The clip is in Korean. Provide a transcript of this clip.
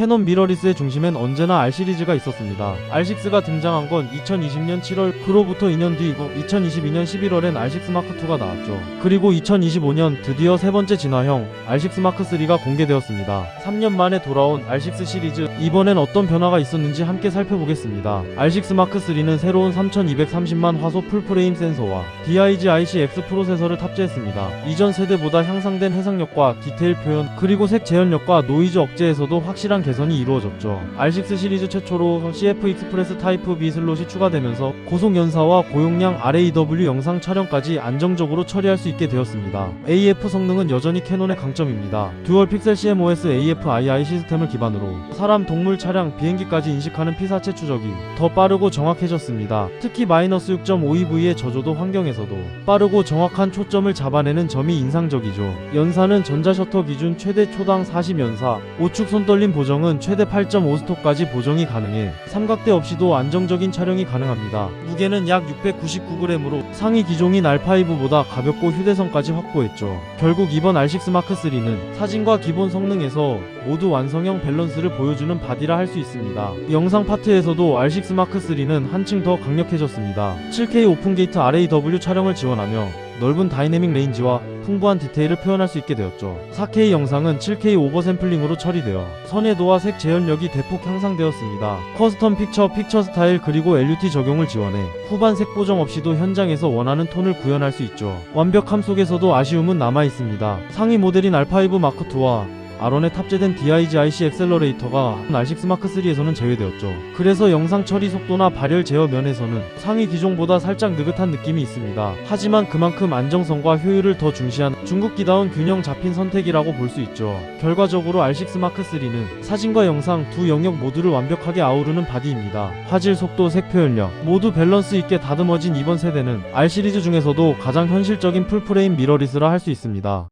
캐논 미러리스의 중심엔 언제나 R 시리즈가 있었습니다. R6가 등장한 건 2020년 7월 그로부터 2년 뒤이고 2022년 11월엔 R6 마크 2가 나왔죠. 그리고 2025년 드디어 세 번째 진화형 R6 마크 3가 공개되었습니다. 3년 만에 돌아온 R6 시리즈 이번엔 어떤 변화가 있었는지 함께 살펴보겠습니다. R6 마크 3는 새로운 3230만 화소 풀프레임 센서와 DIG IC-X 프로세서를 탑재했습니다. 이전 세대보다 향상된 해상력과 디테일 표현 그리고 색 재현력과 노이즈 억제에서도 확실한 개선이 이루어졌죠. R6 시리즈 최초로 CF 익스프레스 타이프 B 슬롯이 추가되면서 고속 연사와 고용량 RAW 영상 촬영까지 안정적으로 처리할 수 있게 되었습니다. AF 성능은 여전히 캐논의 강점입니다. 듀얼 픽셀 CMOS AF-II 시스템을 기반으로 사람, 동물, 차량, 비행기까지 인식하는 피사체 추적이 더 빠르고 정확해졌습니다. 특히 마이너스 6.52V의 저조도 환경에서도 빠르고 정확한 초점을 잡아내는 점이 인상적이죠. 연사는 전자 셔터 기준 최대 초당 40연사, 우측 손떨림 보정 은 최대 8.5스톱까지 보정이 가능해 삼각대 없이도 안정적인 촬영이 가능합니다. 무게는 약 699g으로 상위 기종인 R5보다 가볍고 휴대성까지 확보했죠. 결국 이번 R6 마크 3는 사진과 기본 성능에서 모두 완성형 밸런스를 보여주는 바디라 할 수 있습니다. 영상 파트에서도 R6 마크 3는 한층 더 강력해졌습니다. 7K 오픈게이트 RAW 촬영을 지원하며 넓은 다이내믹 레인지와 풍부한 디테일을 표현할 수 있게 되었죠. 4K 영상은 7K 오버샘플링으로 처리되어 선해도와 색 재현력이 대폭 향상되었습니다. 커스텀 픽처, 픽처 스타일 그리고 LUT 적용을 지원해 후반 색 보정 없이도 현장에서 원하는 톤을 구현할 수 있죠. 완벽함 속에서도 아쉬움은 남아 있습니다. 상위 모델인 R5 마크 2와 R1에 탑재된 DIG IC 엑셀러레이터가 R6 마크 3에서는 제외되었죠. 그래서 영상 처리 속도나 발열 제어 면에서는 상위 기종보다 살짝 느긋한 느낌이 있습니다. 하지만 그만큼 안정성과 효율을 더 중시한 중국기다운 균형 잡힌 선택이라고 볼 수 있죠. 결과적으로 R6 마크 3는 사진과 영상 두 영역 모두를 완벽하게 아우르는 바디입니다. 화질, 속도, 색 표현력 모두 밸런스 있게 다듬어진 이번 세대는 R 시리즈 중에서도 가장 현실적인 풀프레임 미러리스라 할 수 있습니다.